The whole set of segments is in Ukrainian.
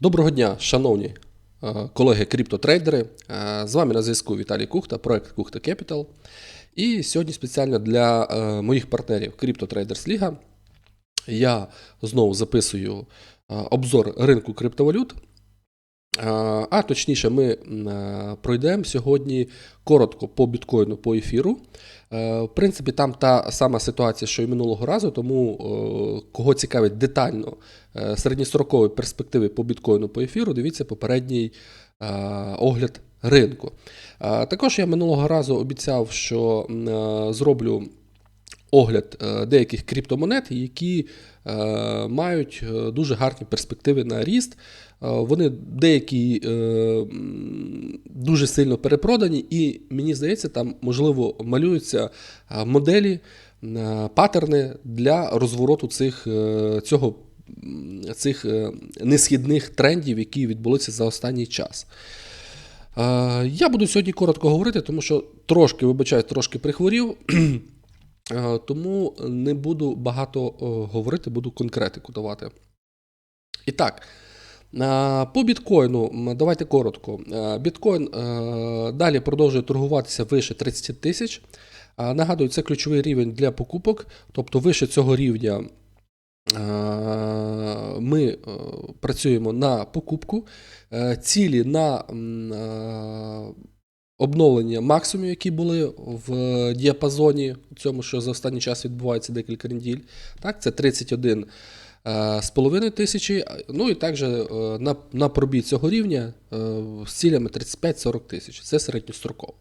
Доброго дня, шановні е, колеги криптотрейдери. Е, З вами на зв'язку Віталій Кухта, проект Кухта Capital. І сьогодні спеціально для е, моїх партнерів Traders Liga я знову записую обзор ринку криптовалют. А точніше, ми е, пройдемо сьогодні коротко по біткоїну, по ефіру. Е, В принципі, там та сама ситуація, що і минулого разу, тому е, кого цікавить детально середньострокові перспективи по біткоїну по ефіру, дивіться попередній огляд ринку. Також я минулого разу обіцяв, що зроблю огляд деяких криптомонет, які мають дуже гарні перспективи на ріст. Е, Вони деякі е, дуже сильно перепродані, і мені здається, там можливо малюються е, моделі, паттерни для розвороту цих, цього, цих несхідних трендів, які відбулися за останній час. Я буду сьогодні коротко говорити, тому що трошки, вибачаю, трошки прихворів. Тому не буду багато говорити, буду конкретику давати. І так, по біткоїну, давайте коротко. Е, Біткоін е, далі продовжує торгуватися вище 30 тисяч. Е, Нагадую, це ключовий рівень для покупок, тобто вище цього рівня. е, Ми е, працюємо на покупку, Е, цілі на е, обновлення максимумів, які були в діапазоні цьому, що за останній час відбувається декілька неділь. Так, це 31 е, з половиною тисячі. Ну і також е, на, на пробій цього рівня е, з цілями 35-40 тисяч. Це середньостроково.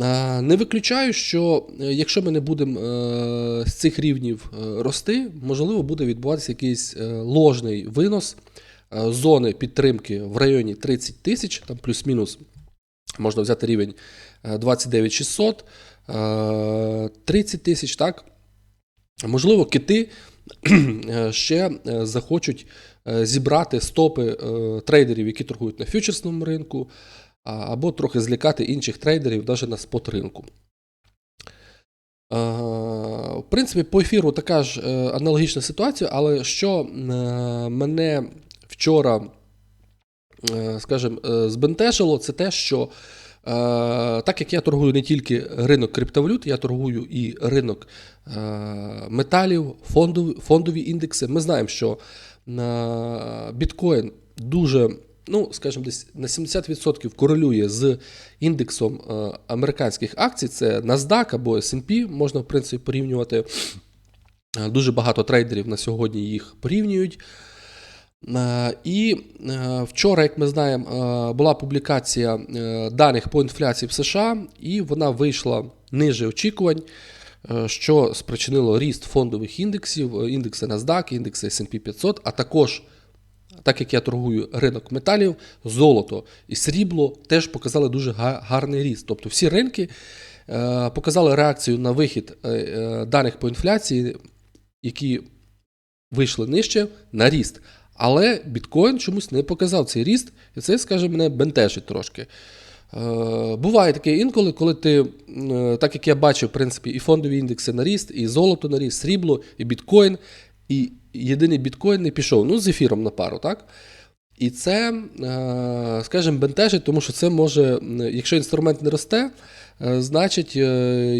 Е, Не виключаю, що е, якщо ми не будемо е, з цих рівнів е, рости, можливо, буде відбуватися якийсь е, ложний винос е, зони підтримки в районі 30 тисяч, там плюс-мінус можна взяти рівень е, 29600, е, 30 тисяч, так. Можливо, кити е, ще е, захочуть е, зібрати стопи трейдерів, які торгують на фьючерсному ринку, або трохи злякати інших трейдерів навіть на спот ринку. В принципі, по ефіру така ж аналогічна ситуація, але що мене вчора, скажімо, збентежило, це те, що так як я торгую не тільки ринок криптовалют, я торгую і ринок е, металів, фондові, фондові індекси. Ми знаємо, що е, біткоін дуже, ну, скажімо, десь на 70% корелює з індексом е, американських акцій. Це NASDAQ або SP, можна, в принципі, порівнювати. Е, Дуже багато трейдерів на сьогодні їх порівнюють. Е, І е, вчора, як ми знаємо, е, була публікація даних по інфляції в США, і вона вийшла ниже очікувань, що спричинило ріст фондових індексів, індекси NASDAQ, індекси S&P 500, а також, так як я торгую ринок металів, золото і срібло теж показали дуже гарний ріст. Тобто всі ринки показали реакцію на вихід даних по інфляції, які вийшли нижче на ріст. Але біткоін чомусь не показав цей ріст, і це, скажімо, мене бентежить трошки. Е, буває таке інколи, коли ти, е, так як я бачив, в принципі, і фондові індекси на ріст, і золото на ріст, срібло, і біткоін, і єдиний біткоін не пішов, ну, з ефіром на пару, так? І це, е, скажімо, бентежить, тому що це може, якщо інструмент не росте, значить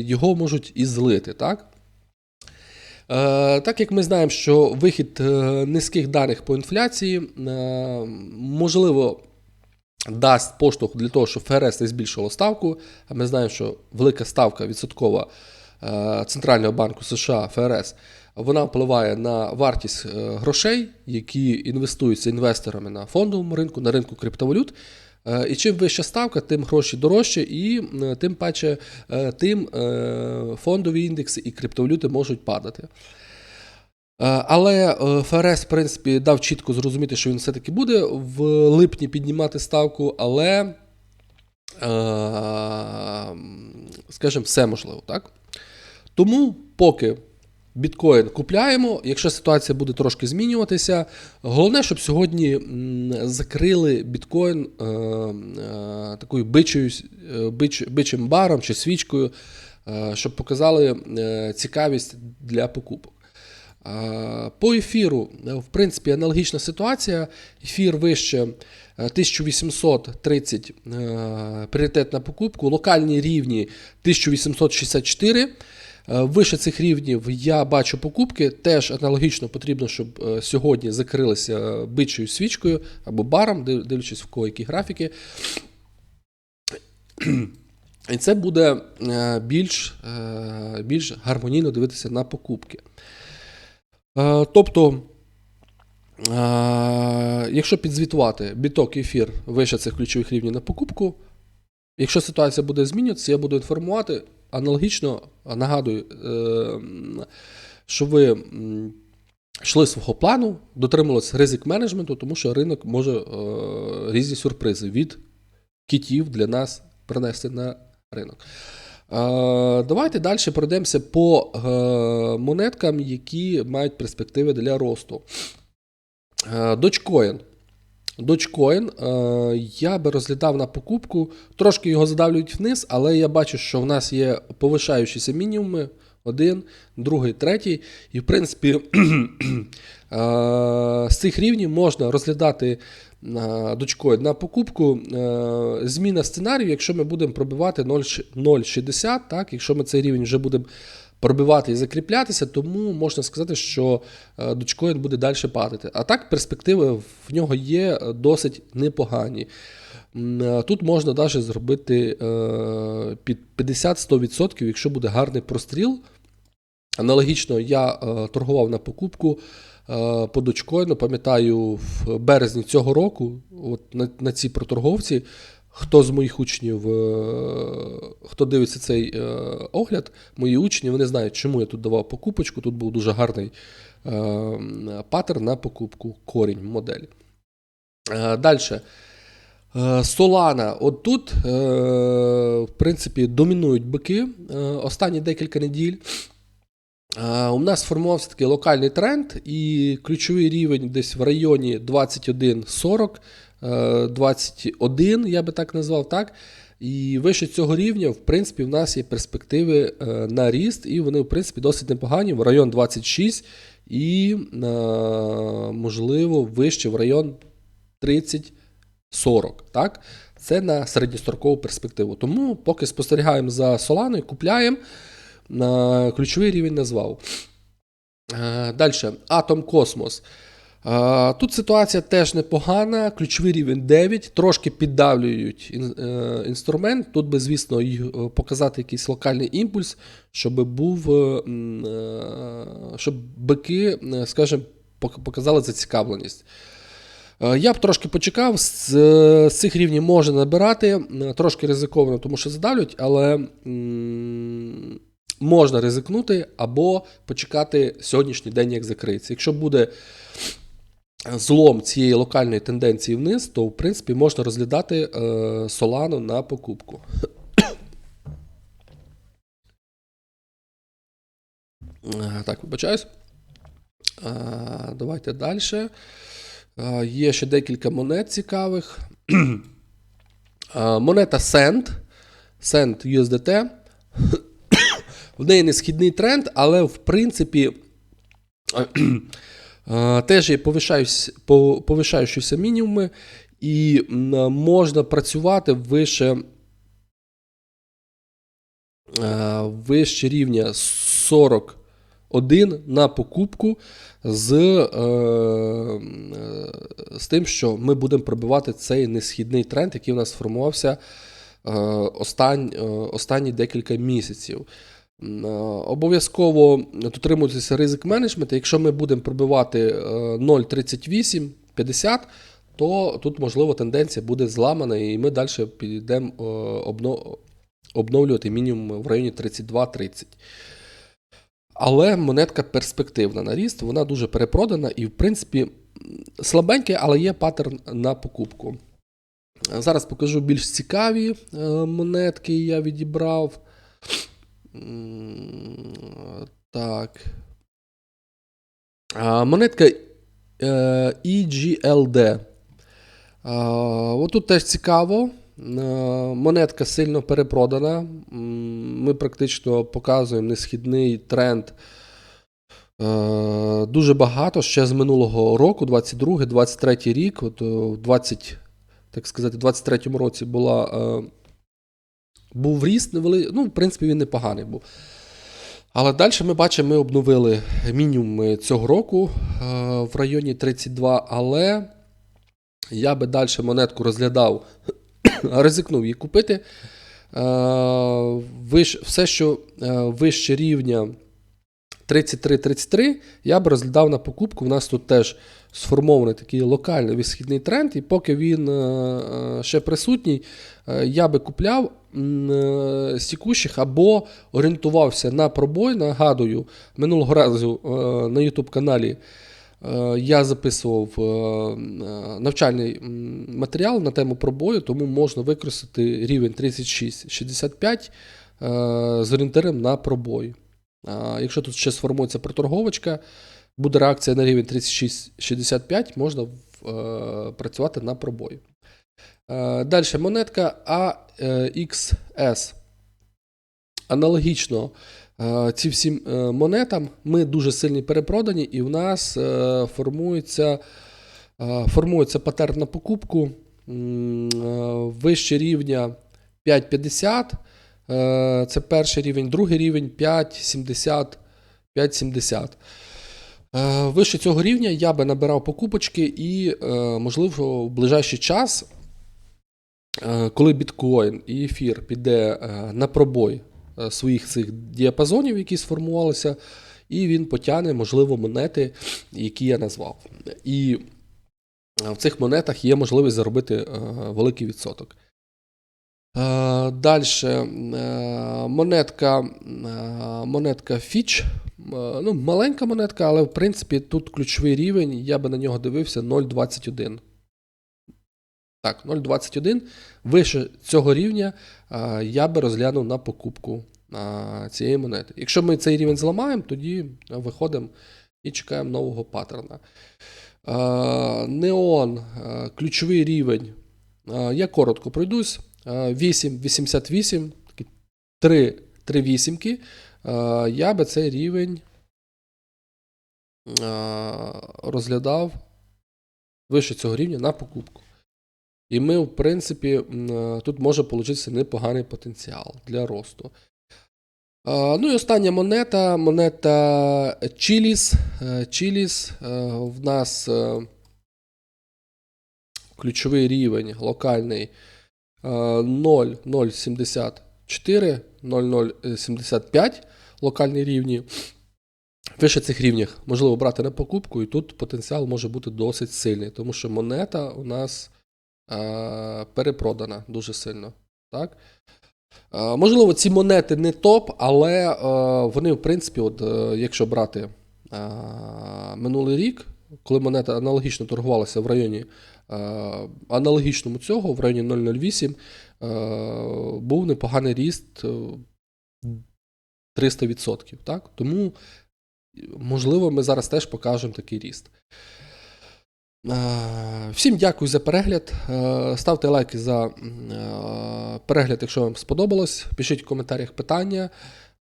його можуть і злити, так? Е, Так як ми знаємо, що вихід е, низьких даних по інфляції е, можливо дасть поштовх для того, щоб ФРС не збільшило ставку. А ми знаємо, що велика ставка відсоткова Центрального банку США ФРС вона впливає на вартість грошей, які інвестуються інвесторами на фондовому ринку, на ринку криптовалют. Е, І чим вища ставка, тим гроші дорожче, і е, тим паче е, тим фондові індекси і криптовалюти можуть падати. Але ФРС, в принципі, дав чітко зрозуміти, що він все-таки буде в липні піднімати ставку, але, скажімо, все можливо, так? Тому поки біткоін купляємо, якщо ситуація буде трошки змінюватися, головне, щоб сьогодні закрили біткоін е, е, такою бичою, е, бич, бичим баром чи свічкою, е, щоб показали е, цікавість для покупок. Е, По ефіру, в принципі, аналогічна ситуація. Ефір вище е, 1830 е, пріоритет на покупку, локальні рівні 1864. Е, Вище цих рівнів я бачу покупки. Теж аналогічно потрібно, щоб е, сьогодні закрилися е, бичою свічкою або баром, дивлячись в кого які графіки. І це буде більш, більш гармонійно дивитися на покупки. Тобто, якщо підзвітувати біток ефір вище цих ключових рівнів на покупку, якщо ситуація буде змінюватися, я буду інформувати. Аналогічно нагадую, е, що ви йшли свого плану, дотримувалися ризик менеджменту, тому що ринок може е, різні сюрпризи від кітів для нас принести на ринок. Е, Давайте далі пройдемося по монеткам, які мають перспективи для росту. Dogecoin. Dogecoin е, я би розглядав на покупку. Трошки його задавлюють вниз, але я бачу, що в нас є повишаючіся мінімуми. Один, другий, третій. І, в принципі, е, з цих рівнів можна розглядати е, Dogecoin на покупку. Е, Зміна сценарію, якщо ми будемо пробивати 0,60, так, якщо ми цей рівень вже будемо пробивати і закріплятися, тому можна сказати, що е, Dogecoin буде далі падати. А так, перспективи в нього є е, досить непогані. Е, Тут можна навіть зробити під 50-100%, якщо буде гарний простріл. Аналогічно я торгував на покупку по дочкоїну, пам'ятаю, в березні цього року, от на, на цій проторговці, хто з моїх учнів, е, хто дивиться цей е, огляд, мої учні, вони знають, чому я тут давав покупочку. Тут був дуже гарний е, паттерн на покупку, корінь моделі. Е, Далі. Солана. От тут, в принципі, домінують бики останні декілька неділь. У нас сформувався такий локальний тренд, і ключовий рівень десь в районі 21,40, е, 21, я би так назвав, так. І вище цього рівня, в принципі, в нас є перспективи е, на ріст, і вони, в принципі, досить непогані, в район 26 і, е, можливо, вище в район 30. 40. Так? Це на середньострокову перспективу. Тому поки спостерігаємо за Solana, купляємо. На ключовий рівень назвав. Далі, Atom Cosmos. Тут ситуація теж непогана. Ключовий рівень 9, трошки піддавлюють е, інструмент. Тут би, звісно, е, показати якийсь локальний імпульс, щоб був, е, щоб бики, скажімо, показали зацікавленість. Я б трошки почекав, з, цих рівнів можна набирати, трошки ризиковано, тому що задавлюють, але можна ризикнути або почекати сьогоднішній день, як закриється. Якщо буде злом цієї локальної тенденції вниз, то в принципі можна розглядати е, Solana на покупку. Е, Так, вибачаюсь. Е, Давайте далі. Е, Є ще декілька монет цікавих. Е, Монета Send. Send USDT. В неї не східний тренд, але в принципі е, теж є повишаючі- по- повишаючіся мінімуми, і можна працювати вище, вище рівня 41 на покупку з, е, е, з тим, що ми будемо пробивати цей несхідний тренд, який у нас сформувався е, остань, е, останні декілька місяців. Е, Обов'язково дотримуватися ризик менеджменту. Якщо ми будемо пробивати е, 0,38, 50, то тут, можливо, тенденція буде зламана, і ми далі підемо е, обновлювати мінімум в районі 32-30. Але монетка перспективна на ріст, вона дуже перепродана і, в принципі, м, слабеньке, але є паттерн на покупку. Зараз покажу більш цікаві е, монетки, я відібрав. Так. Монетка е, EGLD. А, Отут теж цікаво. Е, Монетка сильно перепродана. Ми практично показуємо несхідний тренд Е, дуже багато ще з минулого року, 22 23 рік, от е, в 20, так сказати, 23-му році була, е, був ріст невеликий, ну, в принципі, він непоганий був. Але далі ми бачимо, ми обновили мінімум цього року е, в районі 32, але я би далі монетку розглядав, ризикнув її купити. Е, все, що е, вище рівня 33-33, я б розглядав на покупку. У нас тут теж сформований такий локальний висхідний тренд, і поки він е, е, ще присутній, е, я би купляв тікущих або орієнтувався на пробой. Нагадую, минулого разу на YouTube каналі. Я записував навчальний матеріал на тему пробою, тому можна використати рівень 36-65 е, з орієнтиром на пробой. Якщо тут ще сформується проторговочка, буде реакція на рівень 36-65, можна е, працювати на пробої. Е, Далі монетка AXS. Аналогічно е, ці всім монетам ми дуже сильні перепродані, і в нас формується, формується паттерн на покупку вище рівня 5,50. Е, Це перший рівень, другий рівень 5,70. 5,70. Е, Вище цього рівня я би набирав покупочки і, е, можливо, в ближайший час, коли біткоін і ефір піде на пробой своїх цих діапазонів, які сформувалися, і він потягне, можливо, монети, які я назвав. І в цих монетах є можливість заробити великий відсоток. Далі монетка, е, монетка Fitch. Е, Ну, маленька монетка, але в принципі тут ключовий рівень, я би на нього дивився 0,21. Так, 0,21. Вище цього рівня е, я би розглянув на покупку е, цієї монети. Якщо ми цей рівень зламаємо, тоді виходимо і чекаємо нового паттерна. Е, Неон, е, ключовий рівень. Е, Я коротко пройдусь. Е, 8,88, такі 3, 3 вісімки. Е, Я би цей рівень е, розглядав вище цього рівня на покупку. І ми, в принципі, е, тут може получитися непоганий потенціал для росту. Ну і остання монета. Монета Chili's е, в нас ключовий рівень локальний 0,074, 0,075 локальні рівні. Вище цих рівнях можливо брати на покупку, і тут потенціал може бути досить сильний, тому що монета у нас е, перепродана дуже сильно. Так? Е, можливо, ці монети не топ, але е, вони, в принципі, от, е, якщо брати е, минулий рік, коли монета аналогічно торгувалася в районі аналогічному цього, в районі 0,08, е, був непоганий ріст е, 300%. Так? Тому, можливо, ми зараз теж покажемо такий ріст. Е, Всім дякую за перегляд. Е, Ставте лайки за е, перегляд, якщо вам сподобалось. Пишіть в коментарях питання.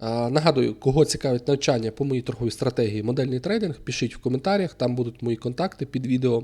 Е, Нагадую, кого цікавить навчання по моїй торговій стратегії модельний трейдинг, пишіть в коментарях, там будуть мої контакти під відео.